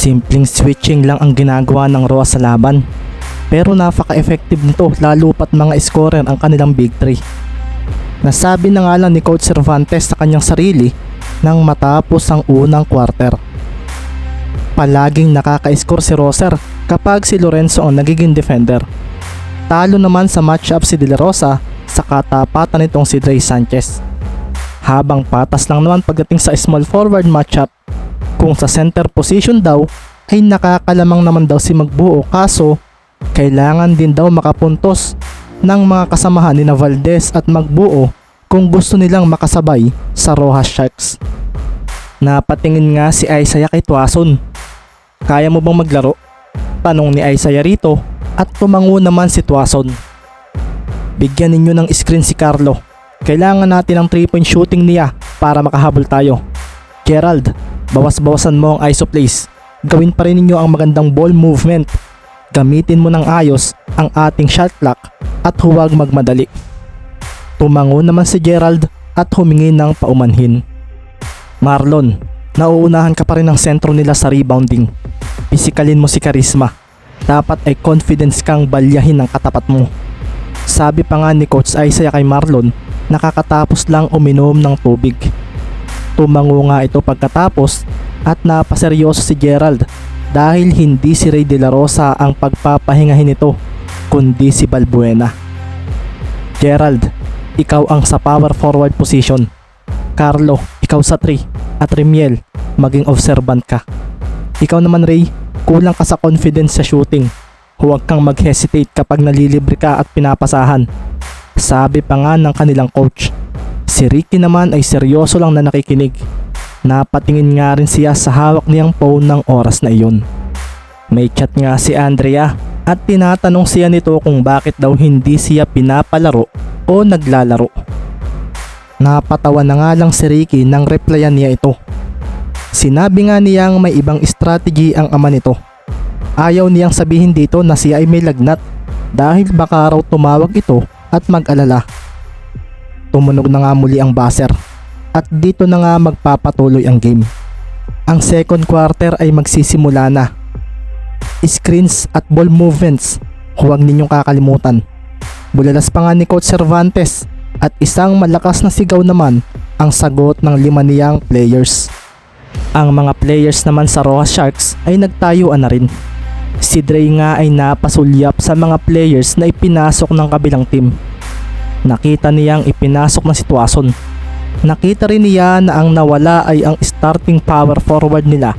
Simpleng switching lang ang ginagawa ng Roa sa laban. Pero napaka-effective nito lalo pat mga scorer ang kanilang big three. Nasabi na nga lang ni Coach Cervantes sa kanyang sarili nang matapos ang unang quarter. Palaging nakaka-score si Roser kapag si Lorenzo ang nagiging defender. Talo naman sa matchup si De La Rosa sa katapatan nitong si Dre Sanchez. Habang patas lang naman pagdating sa small forward matchup kung sa center position daw ay nakakalamang naman daw si Magbuo kaso kailangan din daw makapuntos ng mga kasamahan ni Valdez at Magbuo kung gusto nilang makasabay sa Rojas Sharks. Napatingin nga si Isaiah kay Tuason. Kaya mo bang maglaro? Tanong ni Isaiah rito at tumango naman si Tuason. Bigyan ninyo ng screen si Carlo. Kailangan natin ng 3 point shooting niya para makahabol tayo. Gerald, bawas-bawasan mo ang ISO plays. Gawin pa rin ninyo ang magandang ball movement. Gamitin mo ng ayos ang ating shot clock at huwag magmadali. Tumango naman si Gerald at humingi ng paumanhin. Marlon, nauunahan ka pa rin ng sentro nila sa rebounding. Pisikalin mo si Karisma. Dapat ay confidence kang balyahin ang katapat mo. Sabi pa nga ni Coach Isaiah kay Marlon, nakakatapos lang uminom ng tubig. Tumango nga ito pagkatapos at napaseryoso si Gerald dahil hindi si Ray De La Rosa ang pagpapahingahin nito kundi si Balbuena. Gerald, ikaw ang sa power forward position. Carlo, ikaw sa 3 at Remiel, maging observant ka. Ikaw naman Ray, kulang ka sa confidence sa shooting. Huwag kang mag-hesitate kapag nalilibre ka at pinapasahan. Sabi pa nga ng kanilang coach. Si Ricky naman ay seryoso lang na nakikinig. Napatingin nga rin siya sa hawak niyang phone ng oras na iyon. May chat nga si Andrea at tinatanong siya nito kung bakit daw hindi siya pinapalaro o naglalaro. Napatawa na nga lang si Ricky nang replyan niya ito. Sinabi nga niyang may ibang strategy ang ama nito. Ayaw niyang sabihin dito na siya ay may lagnat dahil baka raw tumawag ito at mag-alala. Tumunog na nga muli ang buzzer at dito na nga magpapatuloy ang game. Ang second quarter ay magsisimula na. Screens at ball movements, huwag ninyong kakalimutan. Bulalas pa nga ni Coach Cervantes at isang malakas na sigaw naman ang sagot ng lima niyang players. Ang mga players naman sa Rojas Sharks ay nagtayuan na rin. Si Dre nga ay napasulyap sa mga players na ipinasok ng kabilang team. Nakita niyang ipinasok na si Tuason. Nakita rin niya na ang nawala ay ang starting power forward nila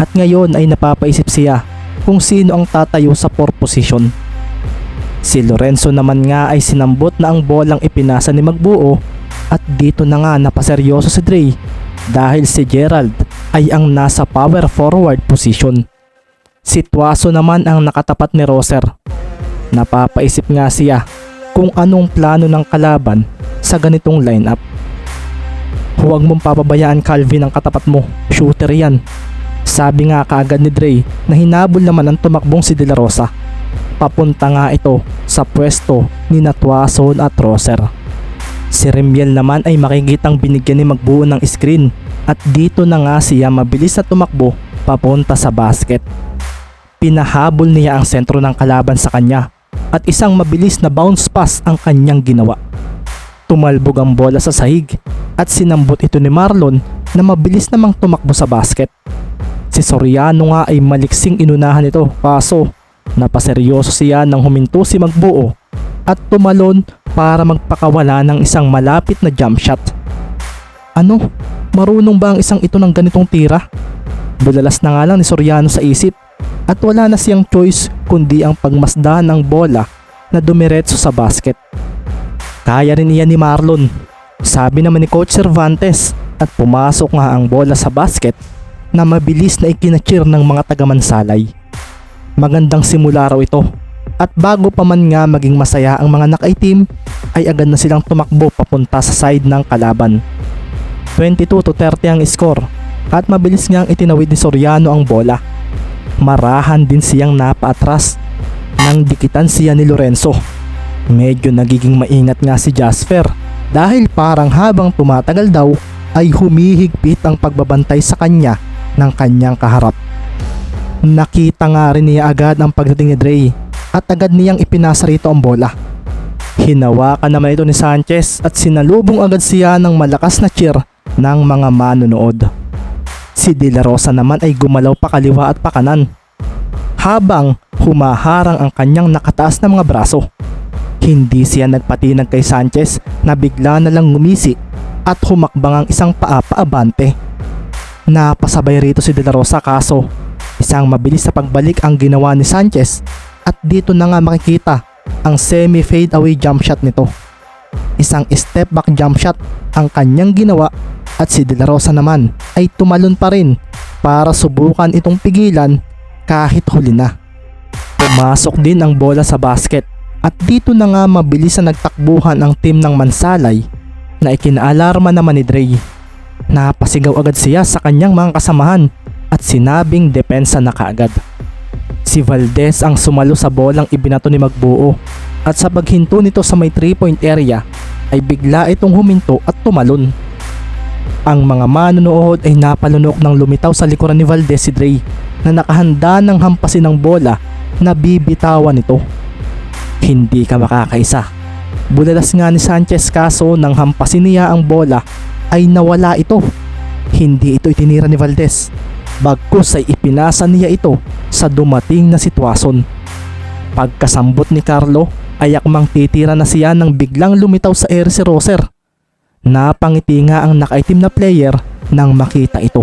at ngayon ay napapaisip siya kung sino ang tatayo sa 4 position. Si Lorenzo naman nga ay sinambot na ang bolang ipinasa ni Magbuo at dito na nga napaseryoso si Dre dahil si Gerald ay ang nasa power forward position. Si Tuaso naman ang nakatapat ni Roser. Napapaisip nga siya kung anong plano ng kalaban sa ganitong lineup. Huwag mong papabayaan Calvin ang katapat mo, shooter yan. Sabi nga kaagad ni Dre na hinabol naman ang tumakbong si De La Rosa. Papunta nga ito sa pwesto ni Natuason at Roser. Si Remiel naman ay makikitang binigyan ni Magbuo ng screen at dito na nga siya mabilis na tumakbo papunta sa basket. Pinahabol niya ang sentro ng kalaban sa kanya at isang mabilis na bounce pass ang kanyang ginawa. Tumalbog ang bola sa sahig at sinambot ito ni Marlon na mabilis namang tumakbo sa basket. Si Soriano nga ay maliksing inunahan ito kaso napaseryoso siya nang huminto si Magbuo at tumalon para magpakawala ng isang malapit na jump shot. Ano? Marunong ba ang isang ito ng ganitong tira? Bulalas na nga lang ni Soriano sa isip at wala na siyang choice kundi ang pagmasda ng bola na dumiretso sa basket. Kaya rin iyan ni Marlon. Sabi naman ni Coach Cervantes at pumasok nga ang bola sa basket na mabilis na ikinachir ng mga tagamansalay. Magandang simula raw ito at bago pa man nga maging masaya ang mga nakaitim ay agad na silang tumakbo papunta sa side ng kalaban. 22 to 30 ang score at mabilis ngang itinawid ni Soriano ang bola. Marahan din siyang napaatras nang dikitan siya ni Lorenzo. Medyo nagiging maingat nga si Jasper dahil parang habang tumatagal daw ay humihigpit ang pagbabantay sa kanya ng kanyang kaharap. Nakita nga rin niya agad ang pagdating ni Dre at agad niyang ipinasa rito ang bola. Hinawakan naman ito ni Sanchez at sinalubong agad siya ng malakas na cheer ng mga manonood. Si De La Rosa naman ay gumalaw pa kaliwa at pakanan habang humaharang ang kanyang nakataas na mga braso. Hindi siya nagpatinag kay Sanchez na bigla na lang ngumisi at humakbang ang isang paa paabante. Napasabay rito si De La Rosa kaso isang mabilis na pagbalik ang ginawa ni Sanchez at dito na nga makikita ang semi fade away jump shot nito. Isang step back jump shot ang kanyang ginawa at si De La Rosa naman ay tumalon pa rin para subukan itong pigilan kahit huli na. Pumasok din ang bola sa basket at dito na nga mabilis na nagtakbuhan ang team ng Mansalay na ikinaalarma naman ni Dre. Napasigaw agad siya sa kanyang mga kasamahan at sinabing depensa na kaagad. Si Valdez ang sumalo sa bolang ibinato ni Magbuo at sa paghinto nito sa may 3 point area ay bigla itong huminto at tumalon. Ang mga manonood ay napalunok ng lumitaw sa likuran ni Valdez si Dre na nakahanda ng hampasin ng bola na bibitawan nito. Hindi ka makakaisa. Bulalas nga ni Sanchez kaso nang hampasin niya ang bola ay nawala ito. Hindi ito itinira ni Valdez. Bagkus ay ipinasa niya ito sa dumating na sitwasyon. Pagkasambot ni Carlo ay akmang titira na siya nang biglang lumitaw sa air si Roser. Napangiti nga ang nakaitim na player nang makita ito.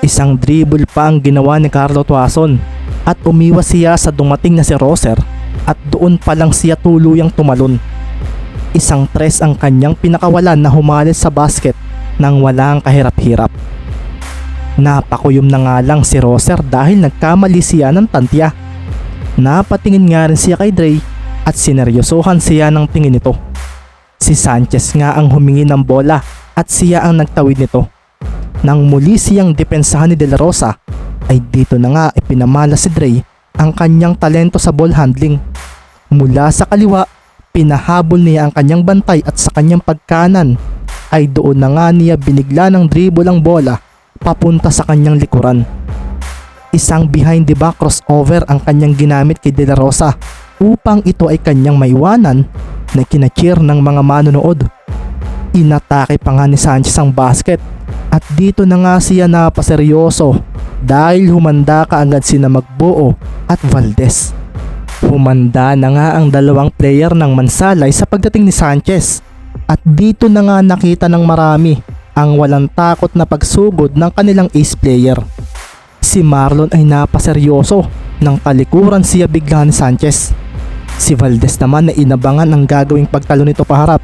Isang dribble pa ang ginawa ni Carlo Tuason at umiwas siya sa dumating na si Roser at doon pa lang siya tuluyang tumalon. Isang tres ang kanyang pinakawalan na humalis sa basket nang walang kahirap-hirap. Napakuyom na nga lang si Roser dahil nagkamali siya ng tantya. Napatingin nga rin siya kay Dre at sineryosohan siya ng tingin nito. Si Sanchez nga ang humingi ng bola at siya ang nagtawid nito. Nang muli siyang depensahan ni De La Rosa ay dito na nga ipinamala si Dre ang kanyang talento sa ball handling. Mula sa kaliwa, pinahabol niya ang kanyang bantay at sa kanyang pagkanan ay doon na nga niya binigla ng dribble ang bola papunta sa kanyang likuran. Isang behind the back crossover ang kanyang ginamit kay De La Rosa upang ito ay kanyang maiwanan na kinacheer ng mga manonood. Inatake pa nga ni Sanchez ang basket at dito na nga siya napaseryoso dahil humanda ka agad sina Magbuo at Valdez. Humanda na nga ang dalawang player ng Mansalay sa pagdating ni Sanchez at dito na nga nakita ng marami ang walang takot na pagsugod ng kanilang ace player. Si Marlon ay napaseryoso nang talikuran siya bigla ni Sanchez. Si Valdez naman na inabangan ang gagawing pagtalo nito paharap.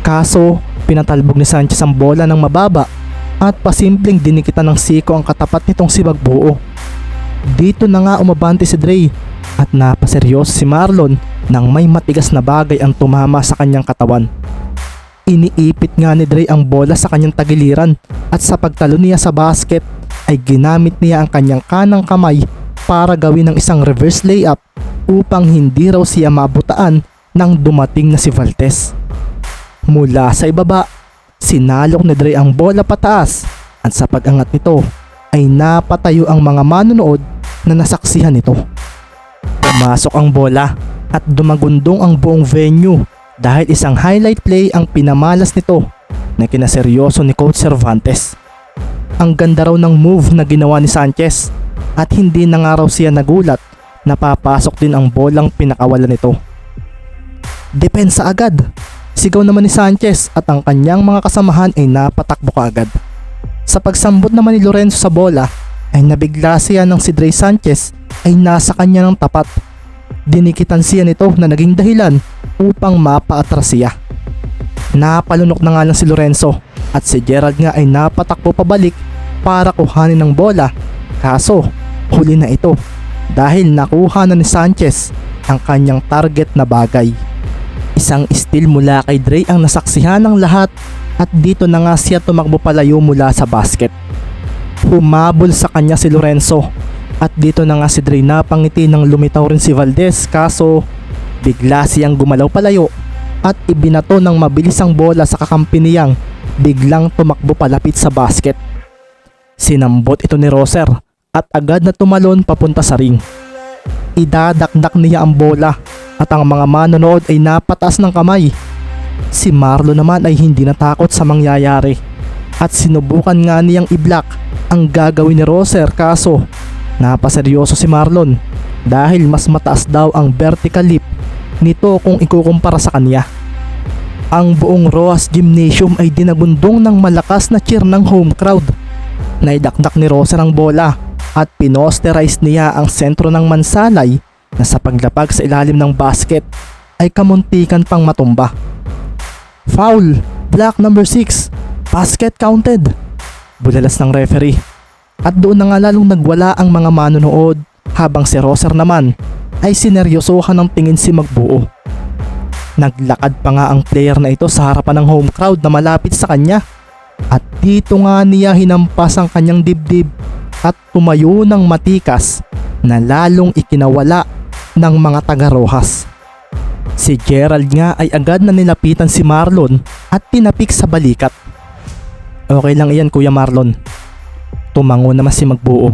Kaso, pinatalbog ni Sanchez ang bola ng mababa at pasimpleng dinikitan ng siko ang katapat nitong si Bagbuo. Dito na nga umabante si Dre at napaseryoso si Marlon nang may matigas na bagay ang tumama sa kanyang katawan. Iniipit nga ni Dre ang bola sa kanyang tagiliran at sa pagtalo niya sa basket ay ginamit niya ang kanyang kanang kamay para gawin ng isang reverse layup upang hindi raw siya mabutaan nang dumating na si Valtes. Mula sa ibaba, sinalok ni Dre ang bola pataas at sa pag-angat nito ay napatayo ang mga manonood na nasaksihan nito. Pumasok ang bola at dumagundong ang buong venue dahil isang highlight play ang pinamalas nito na kinaseryoso ni Coach Cervantes. Ang ganda raw ng move na ginawa ni Sanchez at hindi na nga raw siya nagulat na papasok din ang bolang pinakawalan nito. Depensa agad. Sigaw naman ni Sanchez at ang kanyang mga kasamahan ay napatakbo kaagad. Sa pagsambot naman ni Lorenzo sa bola ay nabigla siya ng si Dre Sanchez ay nasa kanya ng tapat. Dinikitan siya nito na naging dahilan upang mapaatras siya. Napalunok na nga lang si Lorenzo at si Gerald nga ay napatakbo pabalik para kuhanin ng bola kaso huli na ito dahil nakuha na ni Sanchez ang kanyang target na bagay. Isang steal mula kay Dre ang nasaksihan ng lahat at dito na nga siya tumakbo palayo mula sa basket. Humabol sa kanya si Lorenzo at dito na nga si Dre napangiti nang lumitaw rin si Valdez kaso bigla siyang gumalaw palayo at ibinato ng mabilis ang bola sa kakampi niyang biglang tumakbo palapit sa basket. Sinambot ito ni Roser at agad na tumalon papunta sa ring. Idadakdak niya ang bola at ang mga manonood ay napataas ng kamay. Si Marlon naman ay hindi natakot sa mangyayari at sinubukan nga niyang i-block ang gagawin ni Roser kaso napaseryoso si Marlon dahil mas mataas daw ang vertical leap nito kung ikukumpara sa kanya. Ang buong Roas Gymnasium ay dinagundong ng malakas na cheer ng home crowd. Naidakdak ni Roser ang bola at pinosterize niya ang sentro ng mansalay na sa paglapag sa ilalim ng basket ay kamuntikan pang matumba. Foul! Black number 6! Basket counted! Bulalas ng referee. At doon na nga lalong nagwala ang mga manonood habang si Roser naman ay sineryosohan ng tingin si Magbuo. Naglakad pa nga ang player na ito sa harapan ng home crowd na malapit sa kanya. At dito nga niya hinampas ang kanyang dibdib at tumayo ng matikas na lalong ikinawala ng mga taga-Rojas. Si Gerald nga ay agad na nilapitan si Marlon at tinapik sa balikat. Okay lang iyan Kuya Marlon. Tumango naman si Magbuo.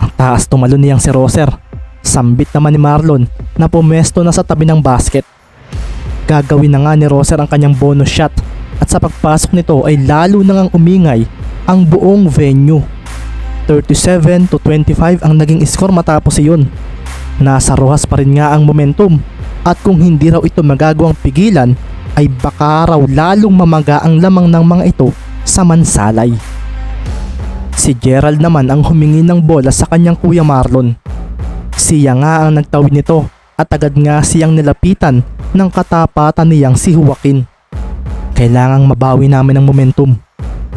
Ang taas tumalon niyang si Roser. Sambit naman ni Marlon na pumesto na sa tabi ng basket. Gagawin na nga ni Roser ang kanyang bonus shot at sa pagpasok nito ay lalo na ngang umingay ang buong venue. 37 to 25 ang naging score matapos iyon. Nasa Rojas pa rin nga ang momentum at kung hindi raw ito magagawang pigilan ay baka raw lalong mamaga ang lamang ng mga ito sa mansalay. Si Gerald naman ang humingi ng bola sa kanyang kuya Marlon. Siya nga ang nagtawid nito at agad nga siyang nilapitan ng katapatan niyang si Joaquin. Kailangang mabawi namin ang momentum.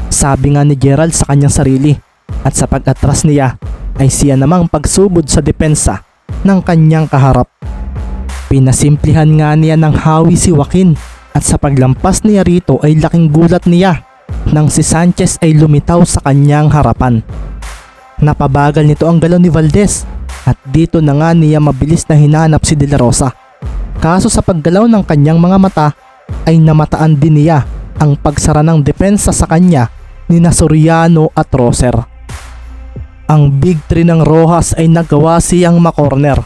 Sabi nga ni Gerald sa kanyang sarili at sa pag-atras niya ay siya namang pagsubod sa depensa ng kanyang kaharap. Pinasimplihan nga niya ng hawi si Joaquin at sa paglampas niya rito ay laking gulat niya nang si Sanchez ay lumitaw sa kanyang harapan. Napabagal nito ang galaw ni Valdez at dito na nga niya mabilis na hinanap si De La Rosa. Kaso sa paggalaw ng kanyang mga mata ay namataan din niya ang pagsara ng depensa sa kanya ni Nasoriano at Roser. Ang big three ng Rojas ay nagawa siyang makorner.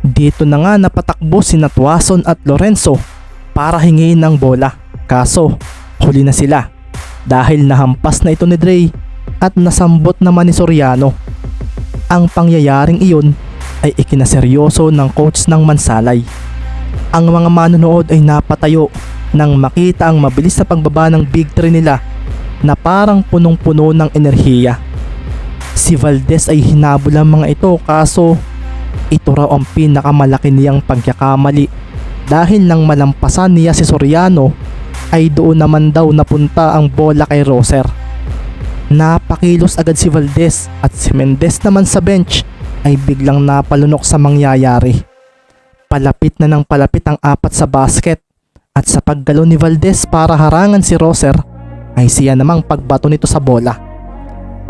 Dito na nga napatakbo si Natuason at Lorenzo para hingin ng bola. Kaso huli na sila dahil nahampas na ito ni Dre at nasambot naman ni Soriano. Ang pangyayaring iyon ay ikinaseryoso ng coach ng Mansalay. Ang mga manonood ay napatayo nang makita ang mabilis na pagbaba ng big three nila na parang punong-puno ng enerhiya. Si Valdez ay hinabol ang mga ito kaso ito raw ang pinakamalaki niyang pagkakamali dahil nang malampasan niya si Soriano ay doon naman daw napunta ang bola kay Roser. Napakilos agad si Valdez at si Mendez naman sa bench ay biglang napalunok sa mangyayari. Palapit na ng palapit ang apat sa basket at sa paggalaw ni Valdez para harangan si Roser ay siya namang pagbato nito sa bola.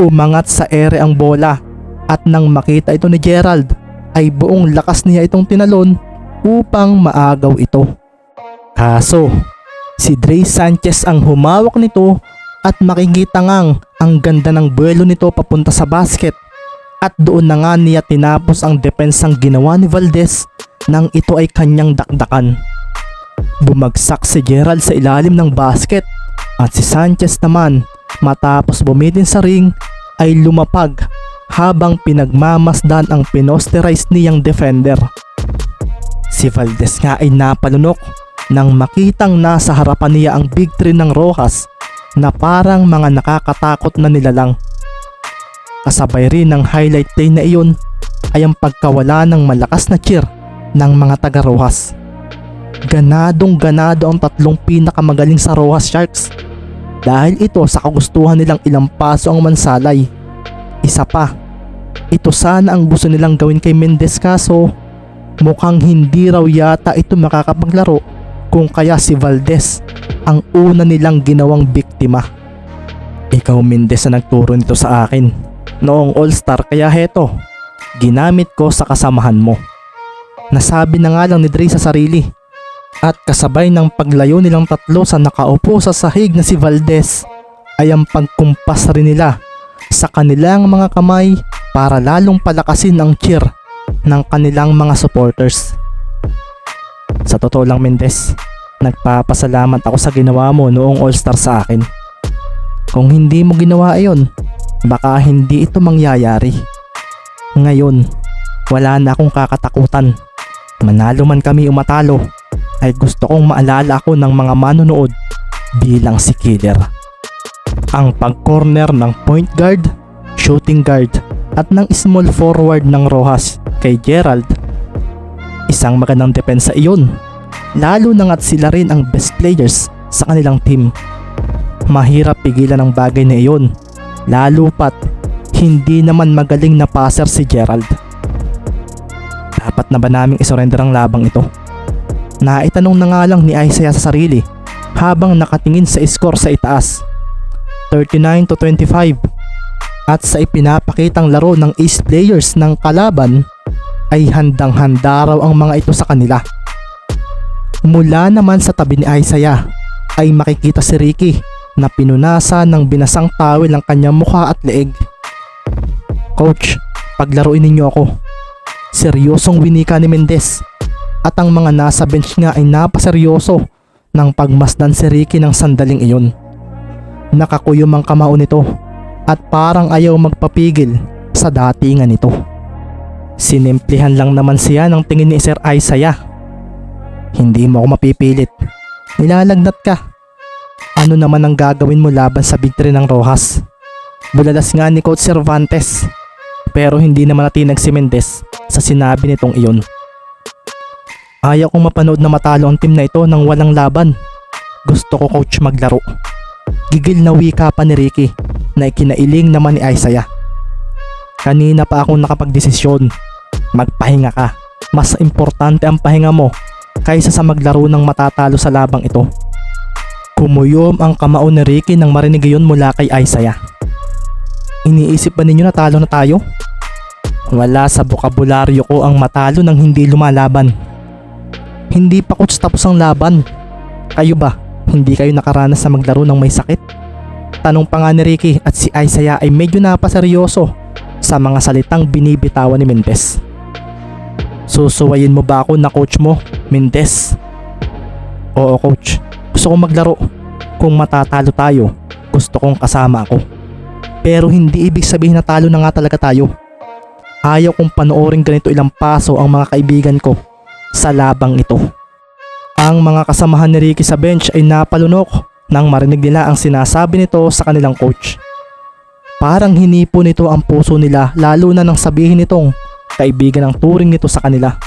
Umangat sa ere ang bola at nang makita ito ni Gerald ay buong lakas niya itong tinalon upang maagaw ito. Kaso, si Dre Sanchez ang humawak nito at makikita ngang ang ganda ng buwelo nito papunta sa basket at doon na nga niya tinapos ang depensang ginawa ni Valdez nang ito ay kanyang dakdakan. Bumagsak si Gerald sa ilalim ng basket at si Sanchez naman matapos bumitin sa ring ay lumapag habang pinagmamasdan ang pinosterize niyang defender. Si Valdez nga ay napalunok nang makitang nasa harapan niya ang big three ng Rojas na parang mga nakakatakot na nilalang. Kasabay rin ng highlight play na iyon ay ang pagkawala ng malakas na cheer ng mga taga Rojas. Ganadong ganado ang tatlong pinakamagaling sa Rojas Sharks dahil ito sa kagustuhan nilang ilang paso ang mansalay. Isa pa, ito sana ang gusto nilang gawin kay Mendez kaso mukhang hindi raw yata ito makakapaglaro kung kaya si Valdez ang una nilang ginawang biktima. Ikaw Mendez na nagturo nito sa akin noong All-Star kaya heto, ginamit ko sa kasamahan mo. Nasabi na nga lang ni Dre sa sarili at kasabay ng paglayo nilang tatlo sa nakaupo sa sahig na si Valdez ay ang pagkumpas rin nila sa kanilang mga kamay para lalong palakasin ang cheer ng kanilang mga supporters. Sa totoo lang Mendez, nagpapasalamat ako sa ginawa mo noong All-Star sa akin. Kung hindi mo ginawa iyon, baka hindi ito mangyayari. Ngayon, wala na akong kakatakutan. Manalo man kami o matalo, ay gusto kong maalala ako ng mga manonood bilang si Killer. Ang pag-corner ng point guard, shooting guard, at ng small forward ng Rojas kay Gerald. Isang magandang depensa iyon, lalo na nga't sila rin ang best players sa kanilang team. Mahirap pigilan ang bagay na iyon, lalo pat hindi naman magaling na passer si Gerald. Dapat na ba naming isurrender ang labang ito? Naitanong na nga lang ni Isaiah sa sarili habang nakatingin sa score sa itaas. 39 to 25 at sa ipinapakitang laro ng ace players ng kalaban ay handang-handa raw ang mga ito sa kanila. Mula naman sa tabi ni Isaiah ay makikita si Ricky na pinunasan ng binasang tawel ang kanyang mukha at leeg. Coach, paglaruin ninyo ako. Seryosong winika ni Mendez at ang mga nasa bench nga ay napaseryoso ng pagmasdan si Ricky ng sandaling iyon. Nakakuyom ang kamao nito at parang ayaw magpapigil sa datingan nito. Sinimplihan lang naman siya ng tingin ni Sir Isaiah. Hindi mo ako mapipilit. Nilalagnat ka. Ano naman ang gagawin mo laban sa victory ng Rojas? Bulalas nga ni Coach Cervantes. Pero hindi naman natinag si Mendez sa sinabi nitong iyon. Ayaw kong mapanood na matalo ang team na ito nang walang laban. Gusto ko coach maglaro. Gigil na wika pa ni Ricky na ikinailing naman ni Isaiah. Kanina pa ako nakapagdesisyon. Magpahinga ka. Mas importante ang pahinga mo kaysa sa maglaro ng matatalo sa labang ito. Kumuyom ang kamao ni Ricky nang marinig iyon mula kay Isaiah. Iniisip ba ninyo na talo na tayo? Wala sa bokabularyo ko ang matalo nang hindi lumalaban. Hindi pa coach tapos ang laban. Kayo ba? Hindi kayo nakaranas sa maglaro ng may sakit? Tanong pa nga ni Ricky at si Isaiah ay medyo napaseryoso sa mga salitang binibitawan ni Mendez. Susuwayin mo ba ako na coach mo, Mendez? Oo coach, gusto kong maglaro. Kung matatalo tayo, gusto kong kasama ako. Pero hindi ibig sabihin na talo na nga talaga tayo. Ayaw kong panoorin ganito ilang paso ang mga kaibigan ko sa labang ito. Ang mga kasamahan ni Ricky sa bench ay napalunok nang marinig nila ang sinasabi nito sa kanilang coach. Parang hinipo nito ang puso nila lalo na nang sabihin nitong kaibigan ang turing nito sa kanila.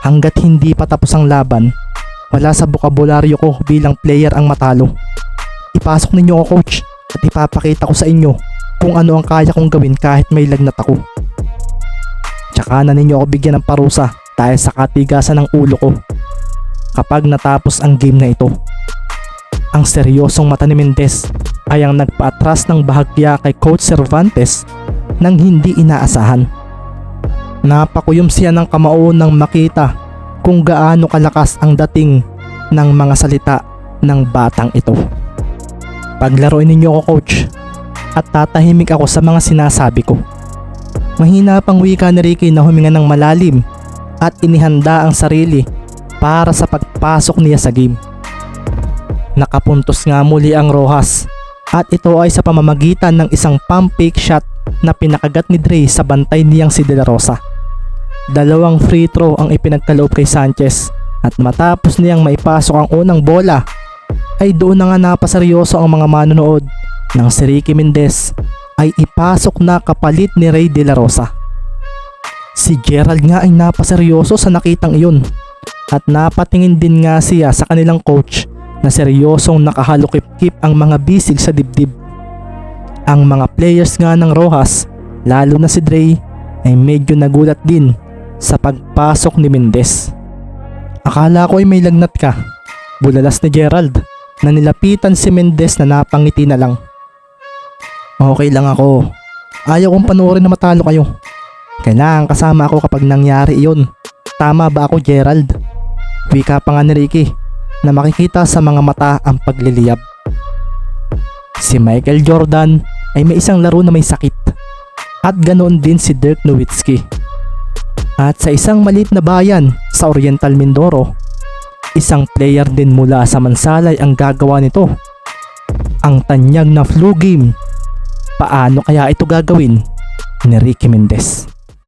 Hanggat hindi pa tapos ang laban, wala sa bokabularyo ko bilang player ang matalo. Ipasok ninyo ako coach at ipapakita ko sa inyo kung ano ang kaya kong gawin kahit may lagnat ako. Tsaka na ninyo ako bigyan ng parusa dahil sa katigasan ng ulo ko kapag natapos ang game na ito. Ang seryosong mata ni Mendez ay ang nagpaatras ng bahagya kay Coach Cervantes nang hindi inaasahan. Napakuyom siya ng kamao nang makita kung gaano kalakas ang dating ng mga salita ng batang ito. Paglaruin ninyo ako coach at tatahimik ako sa mga sinasabi ko. Mahina pang wika ni Ricky na huminga ng malalim at inihanda ang sarili para sa pagpasok niya sa game. Nakapuntos nga muli ang Rojas at ito ay sa pamamagitan ng isang pump fake shot na pinakagat ni Dre sa bantay niyang si De La Rosa. Dalawang free throw ang ipinagkaloob kay Sanchez at matapos niyang maipasok ang unang bola ay doon na nga napaseryoso ang mga manonood nang si Ricky Mendez ay ipasok na kapalit ni Ray De La Rosa. Si Gerald nga ay napaseryoso sa nakitang iyon at napatingin din nga siya sa kanilang coach na seryosong nakahalukip-kip ang mga bisig sa dibdib. Ang mga players nga ng Rojas, lalo na si Dre, ay medyo nagulat din sa pagpasok ni Mendez. Akala ko ay may lagnat ka. Bulalas ni Gerald na nilapitan si Mendez na napangiti na lang. Okay lang ako. Ayaw kong panoorin na matalo kayo. Kailangan kasama ako kapag nangyari iyon. Tama ba ako Gerald? Wika pa nga ni Ricky na makikita sa mga mata ang pagliliyab. Si Michael Jordan ay may isang laro na may sakit. At ganoon din si Dirk Nowitzki. At sa isang maliit na bayan sa Oriental Mindoro, isang player din mula sa Mansalay ang gagawa nito. Ang tanyag na flu game. Paano kaya ito gagawin ni Ricky Mendez?